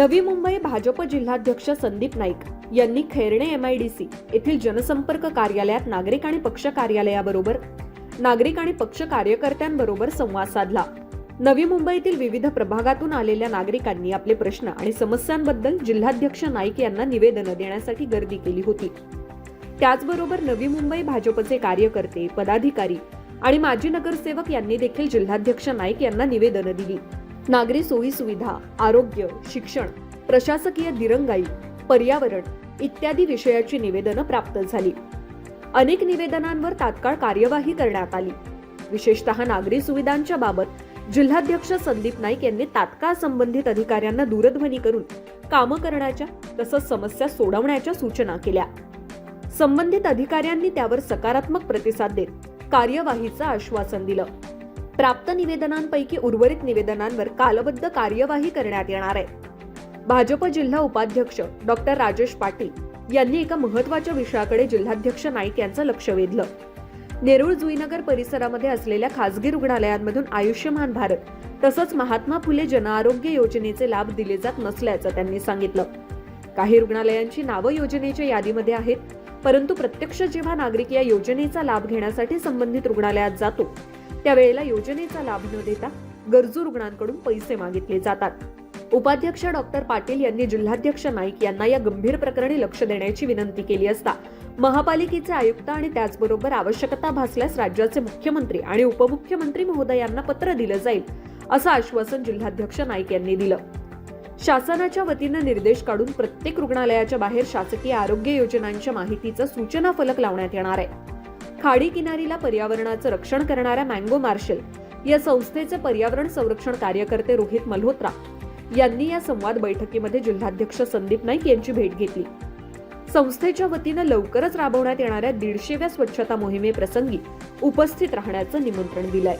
नवी मुंबई भाजप जिल्हाध्यक्ष संदीप नाईक यांनी खैरणे एमआयडीसी येथील जनसंपर्क कार्यालयात नागरिक आणि पक्ष कार्यालयाबरोबर नागरिक आणि पक्ष कार्यकर्त्यांबरोबर संवाद साधला. नवी मुंबईतील विविध प्रभागातून आलेल्या नागरिकांनी आपले प्रश्न आणि समस्यांबद्दल जिल्हाध्यक्ष नाईक यांना निवेदनं देण्यासाठी गर्दी केली होती. त्याचबरोबर नवी मुंबई भाजपचे कार्यकर्ते पदाधिकारी आणि माजी नगरसेवक यांनी देखील जिल्हाध्यक्ष नाईक यांना निवेदनं दिली. नागरी सोयी सुविधा आरोग्य शिक्षण प्रशासकीय दिरंगाई पर्यावरण इत्यादी विषयाची निवेदनं प्राप्त झाली. अनेक निवेदनांवर तात्काळ कार्यवाही करण्यात आली. विशेषतः नागरी सुविधांच्या बाबत जिल्हाध्यक्ष संदीप नाईक यांनी तात्काळ संबंधित अधिकाऱ्यांना दूरध्वनी करून कामं करण्याच्या तसंच समस्या सोडवण्याच्या सूचना केल्या. संबंधित अधिकाऱ्यांनी त्यावर सकारात्मक प्रतिसाद देत कार्यवाहीचं आश्वासन दिलं. प्राप्त निवेदनांपैकी उर्वरित निवेदनांवर कालबद्ध कार्यवाही करण्यात येणार आहे. भाजप जिल्हा उपाध्यक्ष डॉक्टर राजेश पाटील यांनी एका महत्त्वाच्या विषयाकडे जिल्हाध्यक्ष नाईक यांचं लक्ष वेधलं. नेरूळ जुईनगर परिसरामध्ये असलेल्या खासगी रुग्णालयांमधून आयुष्यमान भारत तसंच महात्मा फुले जनआरोग्य योजनेचे लाभ दिले जात नसल्याचं त्यांनी सांगितलं. काही रुग्णालयांची नावं योजनेच्या यादीमध्ये आहेत परंतु प्रत्यक्ष जेव्हा नागरिक या योजनेचा लाभ घेण्यासाठी संबंधित रुग्णालयात जातो त्यावेळेला योजनेचा लाभ न देता गरजू रुग्णांकडून पैसे मागितले जातात. उपाध्यक्ष डॉक्टर पाटील यांनी जिल्हाध्यक्ष नाईक यांना या गंभीर प्रकरणी लक्ष देण्याची विनंती केली असता महापालिकेचे आयुक्त आणि त्याचबरोबर आवश्यकता भासल्यास राज्याचे मुख्यमंत्री आणि उपमुख्यमंत्री महोदयांना पत्र दिलं जाईल असं आश्वासन जिल्हाध्यक्ष नाईक यांनी दिलं. शासनाच्या वतीनं निर्देश काढून प्रत्येक रुग्णालयाच्या बाहेर शासकीय आरोग्य योजनांच्या माहितीचा सूचना फलक लावण्यात येणार आहे. खाडी किनारीला पर्यावरणाचं रक्षण करणाऱ्या मँगो मार्शल या संस्थेचे पर्यावरण संरक्षण कार्यकर्ते रोहित मल्होत्रा यांनी या संवाद बैठकीमध्ये जिल्हाध्यक्ष संदीप नाईक यांची भेट घेतली. संस्थेच्या वतीनं लवकरच राबवण्यात येणाऱ्या दीडशेव्या स्वच्छता मोहिमेप्रसंगी उपस्थित राहण्याचं निमंत्रण दिलंय.